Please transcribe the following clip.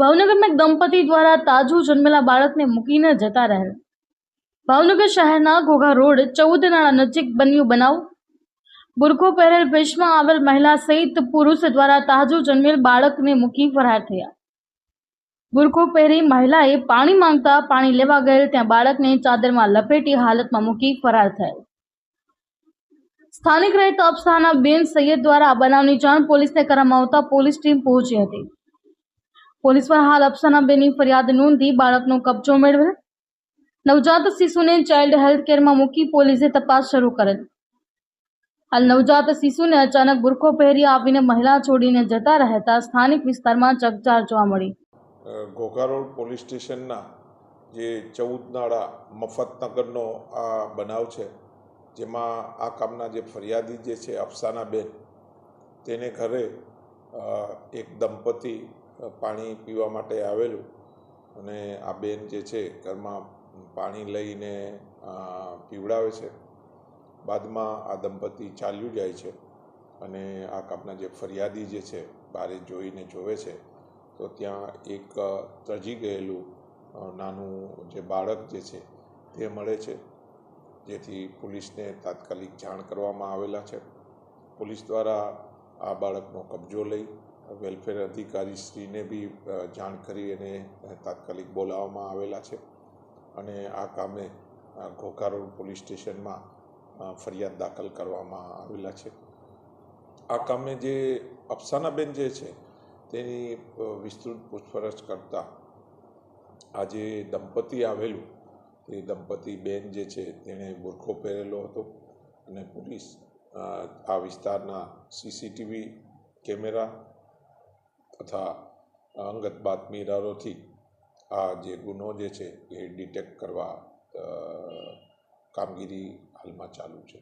ભાવનગરમાં એક દંપતી દ્વારા તાજું જન્મેલા બાળકને મૂકીને જતા રહેલ. ભાવનગર શહેરના ઘોઘા રોડ ચૌદ નાળા નજીક બન્યું બનાવ. બુરખો પહેરેલ વેશમાં આવેલ મહિલા સહિત પુરુષ દ્વારા તાજું જન્મેલ બાળકને મૂકી ફરાર થયા. બુરખો પહેરી મહિલાએ પાણી માંગતા પાણી લેવા ગયેલ ત્યાં બાળકને ચાદરમાં લપેટી હાલતમાં મૂકી ફરાર થયેલ. સ્થાનિક રહેતા અફસાના બેન સૈયદ દ્વારા આ બનાવની જાણ પોલીસને કરવામાં આવતા પોલીસ ટીમ પહોંચી હતી. પોલીસ પર હાલ અફસાના બેનની ફરિયાદ નોંધી બાળકનો કબજો મેળવેલ નવજાત શિશુને ચાઇલ્ડ હેલ્થ કેરમાં મૂકી પોલીસે તપાસ શરૂ કરેલ. હાલ નવજાત શિશુને અચાનક બુરખો પહેરી આવીને મહિલા છોડીને જતા રહેતા સ્થાનિક વિસ્તારમાં ચકચાર જોવા મળી. ઘોઘા પોલીસ સ્ટેશનના જે ચૌદ નાળા મફતનગરનો આ બનાવ છે, જેમાં આ કામના જે ફરિયાદી જે છે અફસાના બેન, તેને ઘરે એક દંપતી પાણી પીવા માટે આવેલું અને આ બેન જે છે ઘરમાં પાણી લઈને પીવડાવે છે. બાદમાં આ દંપતી ચાલ્યું જાય છે અને આ કાપના જે ફરિયાદી જે છે બારે જોઈને જોવે છે. તો ત્યાં એક ત્રજી ગયેલું નાનું જે બાળક જે છે તે મળે છે. જેથી પોલીસને તાત્કાલિક જાણ કરવામાં આવેલા છે. પોલીસ દ્વારા આ બાળકનો કબજો લઈ વેલફેર અધિકારી શ્રીને બી જાણ કરી અને તાત્કાલિક બોલાવવામાં આવેલા છે. અને આ કામે અ, ઘોઘા રોડ પોલીસ સ્ટેશનમાં ફરિયાદ દાખલ કરવામાં આવેલા છે. આ કામે જે અફસાનાબેન જે છે તેની વિસ્તૃત પૂછપરછ કરતાં આ જે દંપતી આવેલું તે દંપતી બેન જે છે તેણે બુરખો પહેરેલો હતો અને પોલીસ આ વિસ્તારના સીસીટીવી કેમેરા તથા અંગત બાતમીદારોથી આ જે ગુનો જે છે એ ડિટેક્ટ કરવા કામગીરી હાલમાં ચાલુ છે.